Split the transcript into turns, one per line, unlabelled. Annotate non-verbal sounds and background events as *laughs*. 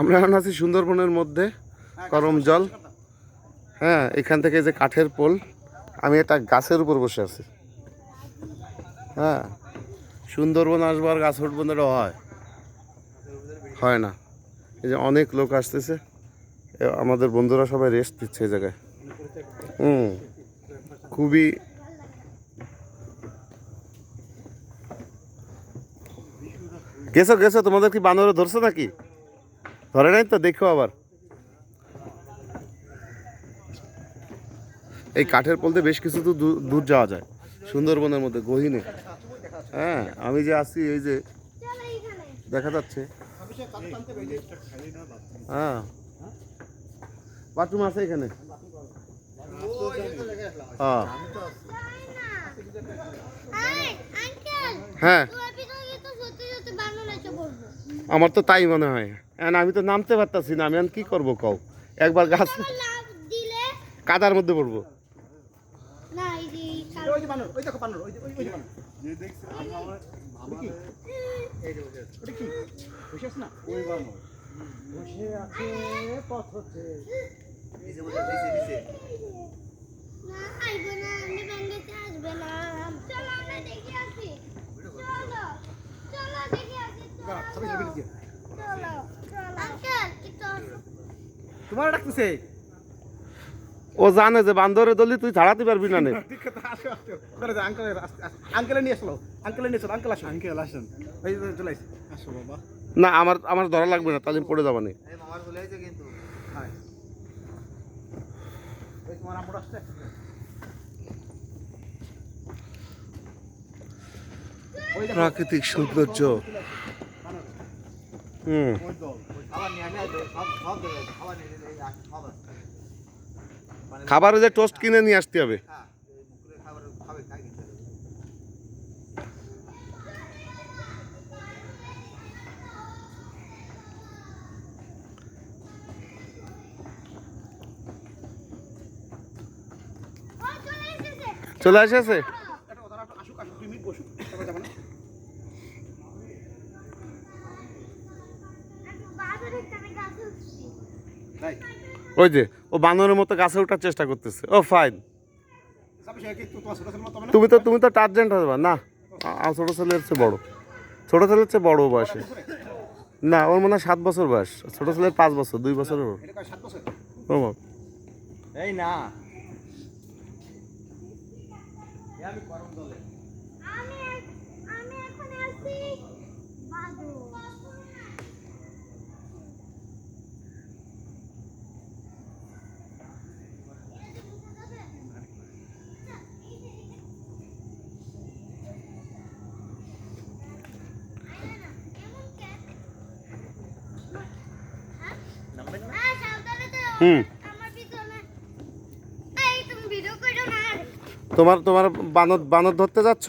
আমরা এখন আছি সুন্দরবনের মধ্যে করম জল। হ্যাঁ এখান থেকে যে কাঠের পোল আমি একটা গাছের উপর বসে আছি। হ্যাঁ সুন্দরবন আসবার গাছ উঠবো না এটা হয়। হয় না। এই যে অনেক লোক আসতেছে আমাদের বন্ধুরা সবাই রেস্ট দিচ্ছে এই জায়গায়। হুম খুবই গেছো গেছো তোমাদের কি বানরে ধরছো নাকি? ধরে নাই তো দেখো আবার। এই কাঠের পোলতে বেশ কিছু তো দূর- যাওয়া যায়। সুন্দরবনের মধ্যে গহিনে। হ্যাঁ আমি যে আছি এই যে দেখা যাচ্ছে। হ্যাঁ। বাথরুম আছে এখানে? হ্যাঁ। হ্যাঁ। আমার তো তাই মনে হয়। এখন আমি তো নামতে পারতাছি না আমি এখন কি করব কও? একবার গাছ কাদার মধ্যে পড়ব।
ওই যে বানর ওই দেখো বানর ওই যে ওই ওই যে বানর ওটা কি বসে আছে না ওই বানর বসে আছে পথ হচ্ছে তোমার ডাকতেছে।
ও জানে যে বান্দরে দলি তুই ছাড়াতে পারবি না নে। *laughs*
ঠিক কথা আসো আসো। ওখানে যাও, আঙ্কেল নিয়ে আসলো। আঙ্কেলে নিয়ে আসলো আঙ্কেল আসো। আঙ্কেল আসেন। চলে আসো বাবা।
না আমার আমার ধরা লাগবে না তাহলে পড়ে যাব না।
হাই এই তোমার আম্মুর আসছে। ওই দেখো
প্রাকৃতিক সৌন্দর্য। হুম। খাবারে যে টোস্ট কিনে নিয়ে আসতে হবে। চলে এসেছে
এটা ওরা আসুক আসুক তুমি বসুক তারপর যাব না তাই
ওই যে ও বানরের মতো গাছে ওঠার চেষ্টা করতেছে। ও ফাইন তুমি তো তুমি তো টার্জেন্ট হবে না ছোট ছেলের চেয়ে বড়। ছোট ছেলের চেয়ে বড় বয়সে। না ওর মনে হয় সাত বছর বয়স। ছোট ছেলের পাঁচ বছর দুই বছরের ওর।
এটা কয় সাত বছর। এই না। আমি করম দলে
আমি আমি এখন আছি বাদু হ্যাঁ, সাবধানে তো।
হুম। তোমার তোমার বানর বানর ধরতে যাচ্ছ?